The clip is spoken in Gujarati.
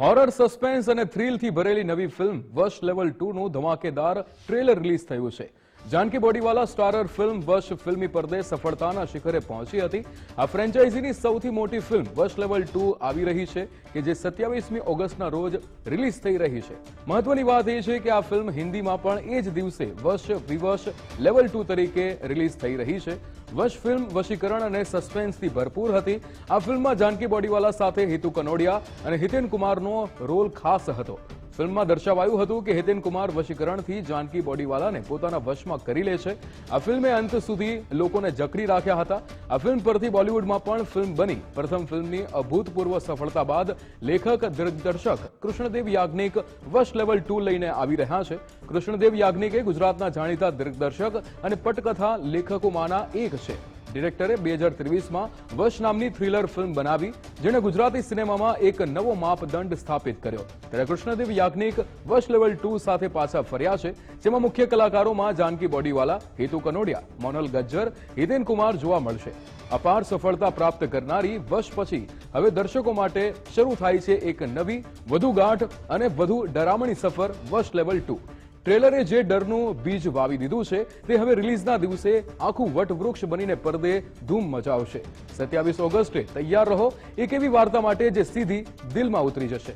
હોરર સસ્પેન્સ અને થ્રિલથી ભરેલી નવી ફિલ્મ વશ લેવલ ટુ નું ધમાકેદાર ટ્રેલર રિલીઝ થયું છે. જાનકી બોડીવાલા સ્ટારર ફિલ્મ વશ ફિલ્મી પરદે સફળતાના શિખરે પહોંચી હતી. આ ફ્રેન્ચાઇઝીની સૌથી મોટી ફિલ્મ વશ લેવલ ટુ આવી રહી છે કે જે સત્યાવીસમી ઓગસ્ટના રોજ રિલીઝ થઈ રહી છે. મહત્વની વાત એ છે કે આ ફિલ્મ હિન્દીમાં પણ એ જ દિવસે વશ વિવશ લેવલ ટુ તરીકે રિલીઝ થઈ રહી છે. વશ ફિલ્મ વશીકરણ અને સસ્પેન્સથી ભરપૂર હતી. આ ફિલ્મમાં જાનકી બોડીવાલા સાથે હિતુ કનોડિયા અને હિતેન કુમારનો રોલ ખાસ હતો. ફિલ્મમાં દર્શાવાયું હતું કે હિતેન કુમાર વશીકરણથી જાનકી બોડીવાલાને પોતાના વશમાં કરી લે છે. આ ફિલ્મે અંત સુધી લોકોને જકડી રાખ્યા હતા. આ ફિલ્મ પરથી બોલિવૂડમાં પણ ફિલ્મ બની. પ્રથમ ફિલ્મની અભૂતપૂર્વ સફળતા બાદ લેખક, દિગ્દર્શક કૃષ્ણદેવ યાજ્ઞિક વશ લેવલ ટુ લઈને આવી રહ્યા છે. કૃષ્ણદેવ યાજ્ઞિકે ગુજરાતના જાણીતા દિગ્દર્શક અને પટકથા લેખકોમાંના એક છે. ડિરેક્ટરે બે હજાર ત્રેવીસમાં વશ નામની થ્રિલર ફિલ્મ બનાવી, જેણે ગુજરાતી સિનેમામાં એક નવો માપદંડ સ્થાપિત કર્યો. ત્યારે કૃષ્ણદેવ યાજ્ઞિક વશ લેવલ ટુ સાથે પાછા ફર્યા છે, જેમાં મુખ્ય કલાકારોમાં જાનકી બોડીવાલા, હેતુ કનોડિયા મોનલ ગજ્જર, હિતેન કુમાર જોવા મળશે. અપાર સફળતા પ્રાપ્ત કરનારી વશ પછી હવે દર્શકો માટે શરૂ થાય છે એક નવી, વધુ ગાંઠ અને વધુ ડરામણી સફર વશ લેવલ ટુ. ટ્રેલરે જે ડરનું બીજ વાવી દીધું છે, તે હવે રિલીઝના દિવસે આખું વટવૃક્ષ બનીને પડદે ધૂમ મચાવશે. સત્યાવીસ ઓગસ્ટે તૈયાર રહો, એક એવી વાર્તા માટે જે સીધી દિલમાં ઉતરી જશે.